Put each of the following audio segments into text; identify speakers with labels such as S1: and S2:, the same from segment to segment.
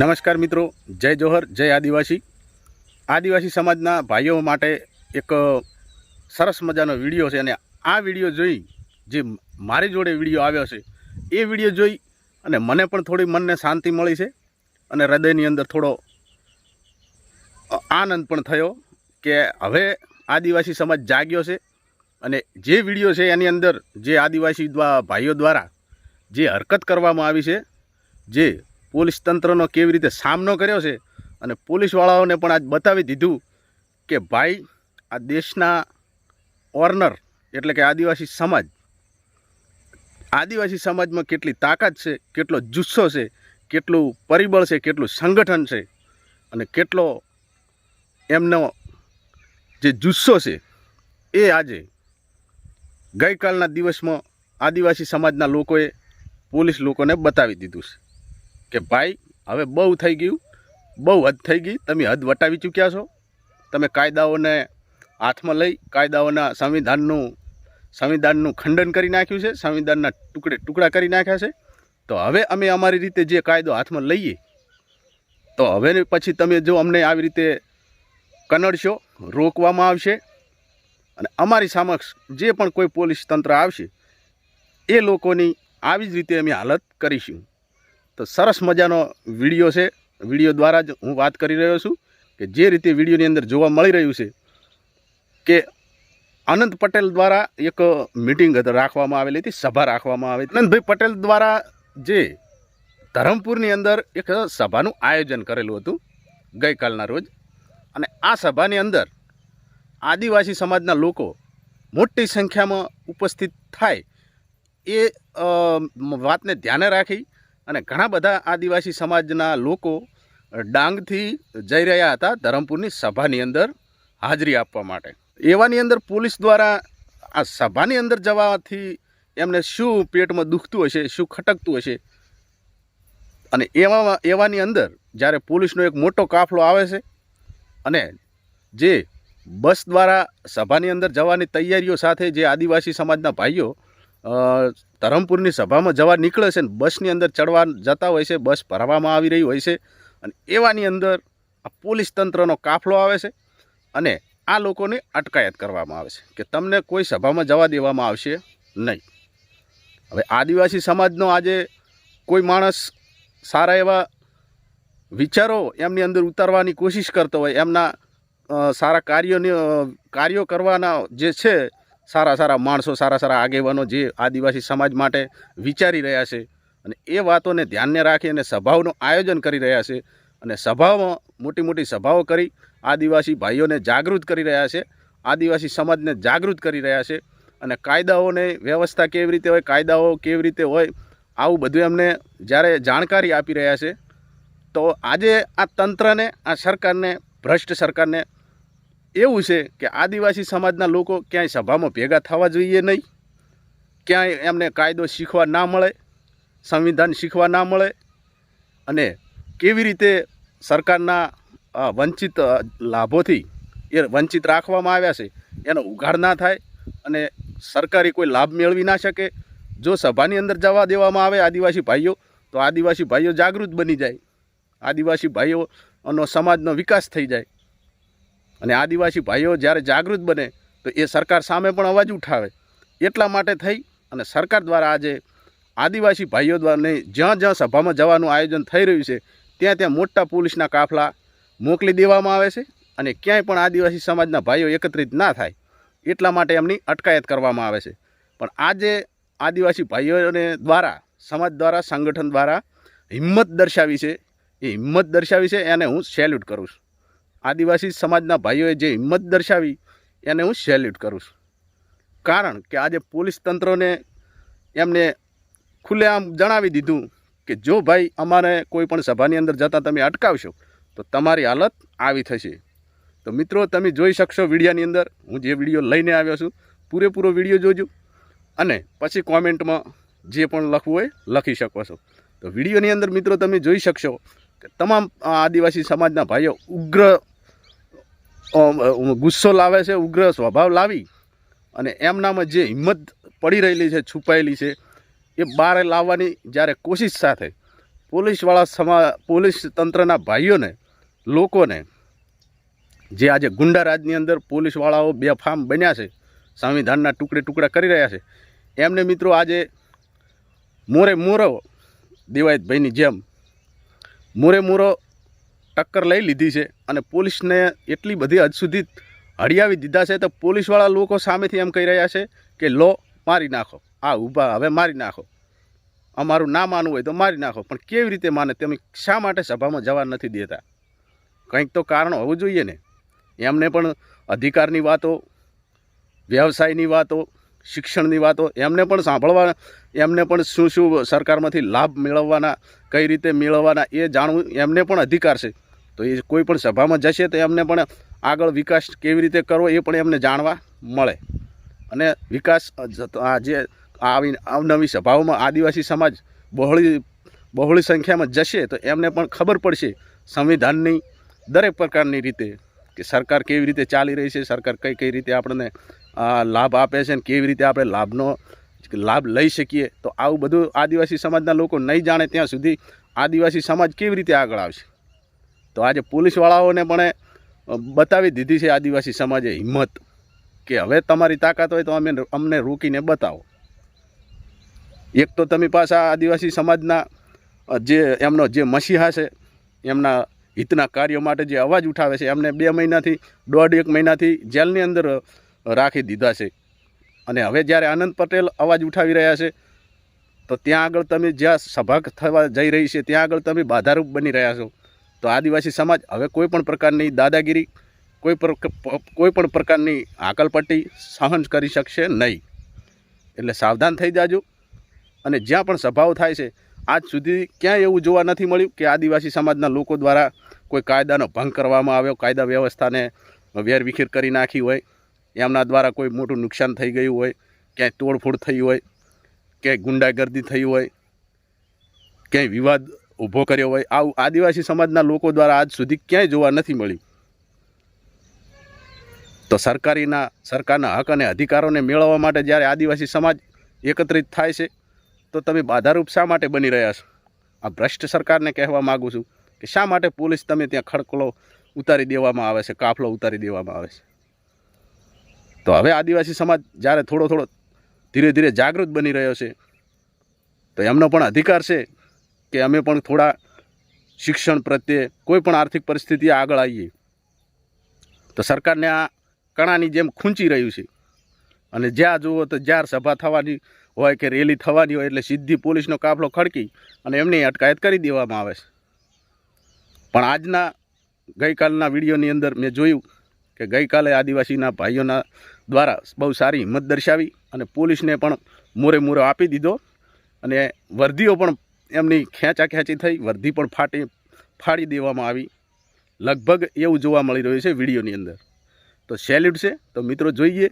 S1: નમસ્કાર મિત્રો, જય જોહર, જય આદિવાસી. આદિવાસી સમાજના ભાઈઓ માટે એક સરસ મજાનો વીડિયો છે અને આ વીડિયો જોઈ જે મારી જોડે વીડિયો આવ્યો છે, એ વીડિયો જોઈ અને મને પણ થોડી મનને શાંતિ મળી છે અને હૃદયની અંદર થોડો આનંદ પણ થયો કે હવે આદિવાસી સમાજ જાગ્યો છે અને જે વીડિયો છે એની અંદર જે આદિવાસી દ્વા- ભાઈઓ દ્વારા જે હરકત કરવામાં આવી છે, જે પોલીસ તંત્રનો કેવી રીતે સામનો કર્યો છે અને પોલીસવાળાઓને પણ આજ બતાવી દીધું કે ભાઈ, આ દેશના ઓર્નર એટલે કે આદિવાસી સમાજ, આદિવાસી સમાજમાં કેટલી તાકાત છે, કેટલો જુસ્સો છે, કેટલું પરિબળ છે, કેટલું સંગઠન છે અને કેટલો એમનો જે જુસ્સો છે એ આજે ગઈકાલના દિવસમાં આદિવાસી સમાજના લોકોએ પોલીસ લોકોને બતાવી દીધું છે. કે ભાઈ, હવે બહુ થઈ ગયું. બહુ હદ થઈ ગઈ. તમે હદ વટાવી ચૂક્યા છો. તમે કાયદાઓને હાથમાં લઈ, કાયદાઓના સંવિધાનનું સંવિધાનનું ખંડન કરી નાખ્યું છે, સંવિધાનના ટુકડે ટુકડા કરી નાખ્યા છે. તો હવે અમે અમારી રીતે જે કાયદો હાથમાં લઈએ, તો હવે પછી તમે જો અમને આવી રીતે કનડશો, રોકવામાં આવશે, અને અમારી સમક્ષ જે પણ કોઈ પોલીસ તંત્ર આવશે, એ લોકોની આવી જ રીતે અમે હાલત કરીશું. તો સરસ મજાનો વીડિયો છે. વીડિયો દ્વારા જ હું વાત કરી રહ્યો છું કે જે રીતે વિડીયોની અંદર જોવા મળી રહ્યું છે કે અનંત પટેલ દ્વારા એક મિટિંગ રાખવામાં આવેલી હતી, સભા રાખવામાં આવી અનંતભાઈ પટેલ દ્વારા જે ધરમપુરની અંદર એક સભાનું આયોજન કરેલું હતું ગઈકાલના રોજ. અને આ સભાની અંદર આદિવાસી સમાજના લોકો મોટી સંખ્યામાં ઉપસ્થિત થાય એ વાતને ધ્યાને રાખી અને ઘણા બધા આદિવાસી સમાજના લોકો ડાંગથી જઈ રહ્યા હતા ધરમપુરની સભાની અંદર હાજરી આપવા માટે. એવાની અંદર પોલીસ દ્વારા આ સભાની અંદર જવાથી એમને શું પેટમાં દુખતું હશે, શું ખટકતું હશે? અને એવા એવાની અંદર જ્યારે પોલીસનો એક મોટો કાફલો આવે છે અને જે બસ દ્વારા સભાની અંદર જવાની તૈયારીઓ સાથે જે આદિવાસી સમાજના ભાઈઓ ધરમપુરની સભામાં જવા નીકળે છે ને, બસની અંદર ચડવા જતા હોય છે, બસ ભરવામાં આવી રહી હોય છે અને એવાની અંદર આ પોલીસ તંત્રનો કાફલો આવે છે અને આ લોકોને અટકાયત કરવામાં આવે છે કે તમને કોઈ સભામાં જવા દેવામાં આવશે નહીં. હવે આદિવાસી સમાજનો આજે કોઈ માણસ સારા એવા વિચારો એમની અંદર ઉતારવાની કોશિશ કરતો હોય, એમના સારા કાર્યોની કાર્યો કરવાના જે છે સારા સારા માણસો, સારા સારા આગેવાનો જે આદિવાસી સમાજ માટે વિચારી રહ્યા છે અને એ વાતોને ધ્યાનને રાખી અને સભાઓનું આયોજન કરી રહ્યા છે અને સભાઓમાં મોટી મોટી સભાઓ કરી આદિવાસી ભાઈઓને જાગૃત કરી રહ્યા છે, આદિવાસી સમાજને જાગૃત કરી રહ્યા છે અને કાયદાઓને વ્યવસ્થા કેવી રીતે હોય, કાયદાઓ કેવી રીતે હોય આવું બધું એમને જ્યારે જાણકારી આપી રહ્યા છે, તો આજે આ તંત્રને, આ સરકારને, ભ્રષ્ટ સરકારને એવું છે કે આદિવાસી સમાજના લોકો ક્યાંય સભામાં ભેગા થવા જોઈએ નહીં. ક્યાંય એમને કાયદો શીખવા ના મળે, સંવિધાન શીખવા ના મળે અને કેવી રીતે સરકારના વંચિત લાભોથી એ વંચિત રાખવામાં આવ્યા છે, એનો ઉઘાડ ના થાય અને સરકારી કોઈ લાભ મેળવી ના શકે. જો સભાની અંદર જવા દેવામાં આવે આદિવાસી ભાઈઓ, તો આદિવાસી ભાઈઓ જાગૃત બની જાય. આદિવાસી ભાઈઓનો સમાજનો વિકાસ થઈ જાય. અને આદિવાસી ભાઈઓ જ્યારે જાગૃત બને, તો એ સરકાર સામે પણ અવાજ ઉઠાવે. એટલા માટે થઈ અને સરકાર દ્વારા આજે આદિવાસી ભાઈઓ દ્વારા જ્યાં જ્યાં સભામાં જવાનું આયોજન થઈ રહ્યું છે, ત્યાં ત્યાં મોટા પોલીસના કાફલા મોકલી દેવામાં આવે છે અને ક્યાંય પણ આદિવાસી સમાજના ભાઈઓ એકત્રિત ના થાય, એટલા માટે એમની અટકાયત કરવામાં આવે છે. પણ આજે આદિવાસી ભાઈઓને દ્વારા, સમાજ દ્વારા, સંગઠન દ્વારા હિંમત દર્શાવી છે, એ હિંમત દર્શાવી છે, એને હું સેલ્યુટ કરું છું. આદિવાસી સમાજના ભાઈઓએ જે હિંમત દર્શાવી, એને હું સેલ્યુટ કરું છું. કારણ કે આજે પોલીસ તંત્રને એમને ખુલ્લેઆમ જણાવી દીધું કે જો ભાઈ અમારે કોઈ પણ સભાની અંદર જતાં તમે અટકાવશો, તો તમારી હાલત આવી થશે. તો મિત્રો, તમે જોઈ શકશો વિડીયાની અંદર, હું જે વીડિયો લઈને આવ્યો છું, પૂરેપૂરો વીડિયો જોજો અને પછી કોમેન્ટમાં જે પણ લખવું હોય, લખી શકો છો. તો વિડીયોની અંદર મિત્રો, તમે જોઈ શકશો કે તમામ આદિવાસી સમાજના ભાઈઓ ઉગ્ર ગુસ્સો લાવે છે, ઉગ્ર સ્વભાવ લાવી અને એમનામાં જે હિંમત પડી રહેલી છે, છુપાયેલી છે, એ બહાર લાવવાની જ્યારે કોશિશ સાથે પોલીસવાળા સમા, પોલીસ તંત્રના ભાઈઓને, લોકોને જે આજે ગુંડારાજની અંદર પોલીસવાળાઓ બેફામ બન્યા છે, સંવિધાનના ટુકડે ટુકડા કરી રહ્યા છે, એમને મિત્રો આજે મોરે મોરો, દિવાયતભાઈની જેમ મોરે મોરો ટક્કર લઈ લીધી છે અને પોલીસને એટલી બધી હદ સુધી હડિયાવી દીધા છે તો પોલીસવાળા લોકો સામેથી એમ કહી રહ્યા છે કે, લો, મારી નાખો. આ ઊભા, હવે મારી નાખો. અમારું ના માનવું હોય તો મારી નાખો. પણ કેવી રીતે માને? તમે શા માટે સભામાં જવા નથી દેતા? કંઈક તો કારણ હોવું જોઈએ ને. એમને પણ અધિકારની વાતો, વ્યવસાયની વાતો શિક્ષણની વાતો એમને પણ સાંભળવા, એમને પણ શું શું સરકારમાંથી લાભ મેળવવાના, કઈ રીતે મેળવવાના એ જાણવું એમને પણ અધિકાર છે. તો એ કોઈ પણ સભામાં જશે તો એમને પણ આગળ વિકાસ કેવી રીતે કરવો એ પણ એમને જાણવા મળે. અને વિકાસ જે આવી અવનવી સભાઓમાં આદિવાસી સમાજ બહોળી બહોળી સંખ્યામાં જશે તો એમને પણ ખબર પડશે સંવિધાનની દરેક પ્રકારની રીતે કે સરકાર કેવી રીતે ચાલી રહી છે, સરકાર કઈ કઈ રીતે આપણને લાભ આપે છે અને કેવી રીતે આપણે લાભનો લાભ લઈ શકીએ, તો આવું બધું આદિવાસી સમાજના લોકો નહીં જાણે ત્યાં સુધી આદિવાસી સમાજ કેવી રીતે આગળ આવશે. તો આજે પોલીસવાળાઓને પણ બતાવી દીધી છે આદિવાસી સમાજે હિંમત કે હવે તમારી તાકાત હોય તો અમે અમને રોકીને બતાવો. એક તો તમે પાછા આદિવાસી સમાજના જે એમનો જે મસીહા છે, એમના હિતના કાર્યો માટે જે અવાજ ઉઠાવે છે, એમને બે મહિનાથી, દોઢ એક મહિનાથી જેલની અંદર રાખી દીધા છે. અને હવે જ્યારે આનંદ પટેલ અવાજ ઉઠાવી રહ્યા છે, તો ત્યાં આગળ તમે જ્યાં સભા થવા જઈ રહી છે, ત્યાં આગળ તમે બાધારૂપ બની રહ્યા છો. તો આદિવાસી સમાજ હવે કોઈ પણ પ્રકારની દાદાગીરી, કોઈ કોઈ પણ પ્રકારની આકલપટ્ટી સહન કરી શકશે નહીં. એટલે સાવધાન થઈ જાજો. અને જ્યાં પણ સભાઓ થાય છે, આજ સુધી ક્યાંય એવું જોવા નથી મળ્યું કે આદિવાસી સમાજના લોકો દ્વારા કોઈ કાયદાનો ભંગ કરવામાં આવ્યો, કાયદા વ્યવસ્થાને વેરવિખેર કરી નાખી હોય. એમના દ્વારા કોઈ મોટું નુકસાન થઈ ગયું હોય, ક્યાંય તોડફોડ થઈ હોય, ક્યાંય ગુંડાગર્દી થઈ હોય, ક્યાંય વિવાદ ઊભો કર્યો હોય, આવું આદિવાસી સમાજના લોકો દ્વારા આજ સુધી ક્યાંય જોવા નથી મળ્યું. તો સરકારીના, સરકારના હક અને અધિકારોને મેળવવા માટે જ્યારે આદિવાસી સમાજ એકત્રિત થાય છે, તો તમે બાધારૂપ શા માટે બની રહ્યા છો? આ ભ્રષ્ટ સરકારને કહેવા માગું છું કે શા માટે પોલીસ તમે ત્યાં ખડકલો ઉતારી દેવામાં આવે છે, કાફલો ઉતારી દેવામાં આવે છે? તો હવે આદિવાસી સમાજ જ્યારે થોડો થોડો ધીરે ધીરે જાગૃત બની રહ્યો છે, તો એમનો પણ અધિકાર છે કે અમે પણ થોડા શિક્ષણ પ્રત્યે કોઈ પણ આર્થિક પરિસ્થિતિ આગળ આવીએ. તો સરકારને આ કણાની જેમ ખૂંચી રહ્યું છે. અને જ્યાં જુઓ તો જ્યાં સભા થવાની હોય કે રેલી થવાની હોય એટલે સીધી પોલીસનો કાફલો ખડકી અને એમની અટકાયત કરી દેવામાં આવે છે. પણ આજના ગઈકાલના વિડીયોની અંદર મેં જોયું કે ગઈકાલે આદિવાસીના ભાઈઓના દ્વારા બહુ સારી હિંમત દર્શાવી અને પોલીસને પણ મોરે મોરો આપી દીધો. અને વર્દીઓ પણ એમની ખેંચા ખેંચી થઈ, વર્દી પણ ફાટી, ફાડી દેવામાં આવી. લગભગ એવું જોવા મળી રહ્યું છે વિડીયોની અંદર. તો સેલ્યુટ છે. તો મિત્રો જોઈએ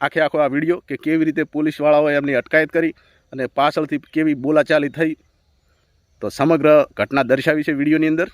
S1: આખે આખો આ વીડિયો કે કેવી રીતે પોલીસવાળાઓએ એમની અટકાયત કરી અને પાછળથી કેવી બોલાચાલી થઈ. તો સમગ્ર ઘટના દર્શાવી છે વિડીયોની અંદર.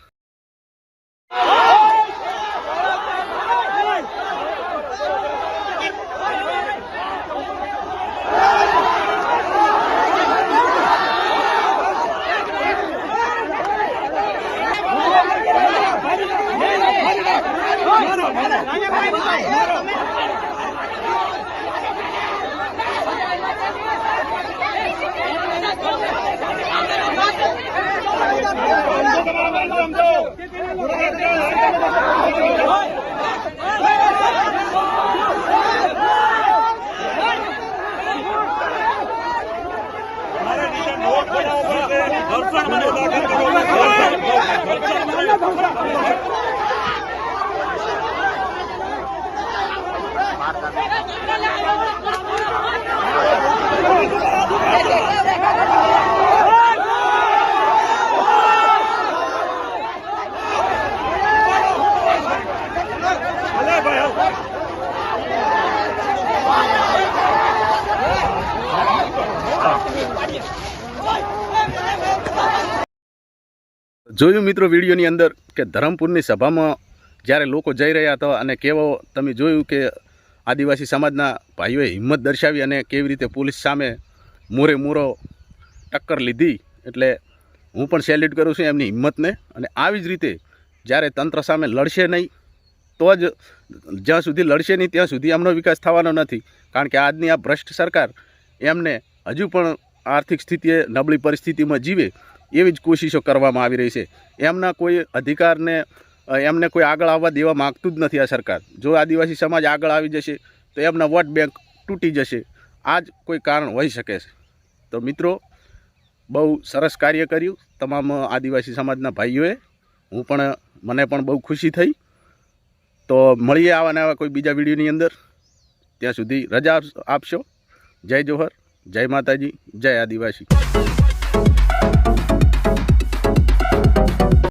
S1: જોયું મિત્રો વિડીયોની અંદર કે ધરમપુરની સભામાં જ્યારે લોકો જઈ રહ્યા હતા અને કેવો તમે જોયું કે આદિવાસી સમાજના ભાઈઓએ હિંમત દર્શાવી અને કેવી રીતે પોલીસ સામે મોરે મોરો ટક્કર લીધી, એટલે હું પણ સેલ્યુટ કરું છું એમની હિંમતને. અને આવી જ રીતે જ્યારે તંત્ર સામે લડશે નહીં, તો જ જ્યાં સુધી લડશે નહીં, ત્યાં સુધી એમનો વિકાસ થવાનો નથી. કારણ કે આજની આ ભ્રષ્ટ સરકાર એમને હજુ પણ આર્થિક સ્થિતિએ નબળી પરિસ્થિતિમાં જીવે. એવી જ કોશિશો કરવામાં આવી રહી છે. એમના કોઈ અધિકારને એમને કોઈ આગળ આવવા દેવા માગતું જ નથી આ સરકાર. જો આદિવાસી સમાજ આગળ આવી જશે, તો એમના વોટ બેંક તૂટી જશે. આ જ કોઈ કારણ હોઈ શકે છે. તો મિત્રો, બહુ સરસ કાર્ય કર્યું તમામ આદિવાસી સમાજના ભાઈઓએ. હું પણ, મને પણ બહુ ખુશી થઈ. તો મળીએ આવાને આવા કોઈ બીજા વિડીયોની અંદર. ત્યાં સુધી રજા આપશો. જય જોહર, જય માતાજી, જય આદિવાસી.